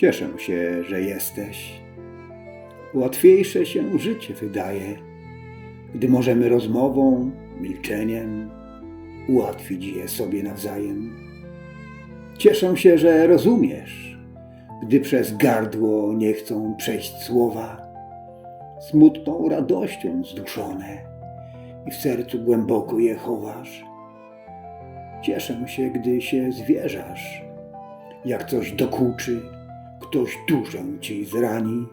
Cieszę się, że jesteś. Łatwiejsze się życie wydaje, gdy możemy rozmową, milczeniem ułatwić je sobie nawzajem. Cieszę się, że rozumiesz, gdy przez gardło nie chcą przejść słowa, smutną radością zduszone i w sercu głęboko je chowasz. Cieszę się, gdy się zwierzasz, jak coś dokuczy, ktoś duszę ci zrani.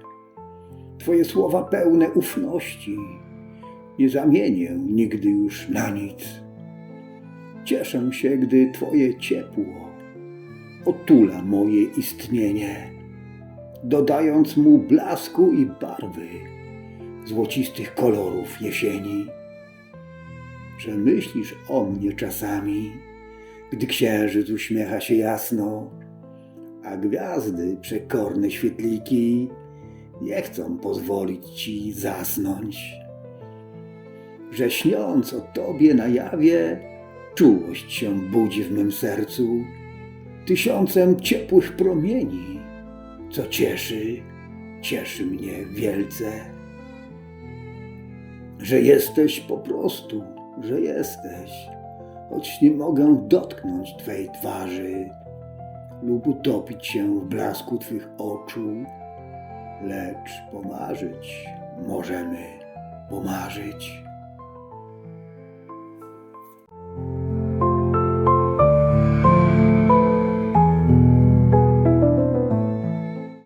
Twoje słowa pełne ufności nie zamienię nigdy już na nic. Cieszę się, gdy Twoje ciepło otula moje istnienie, dodając mu blasku i barwy złocistych kolorów jesieni. Że myślisz o mnie czasami, gdy księżyc uśmiecha się jasno, a gwiazdy, przekorne świetliki, nie chcą pozwolić ci zasnąć. Że śniąc o tobie na jawie, czułość się budzi w mym sercu, tysiącem ciepłych promieni, co cieszy, cieszy mnie wielce. Że jesteś po prostu, że jesteś, choć nie mogę dotknąć Twej twarzy lub utopić się w blasku Twych oczu, lecz pomarzyć możemy, pomarzyć.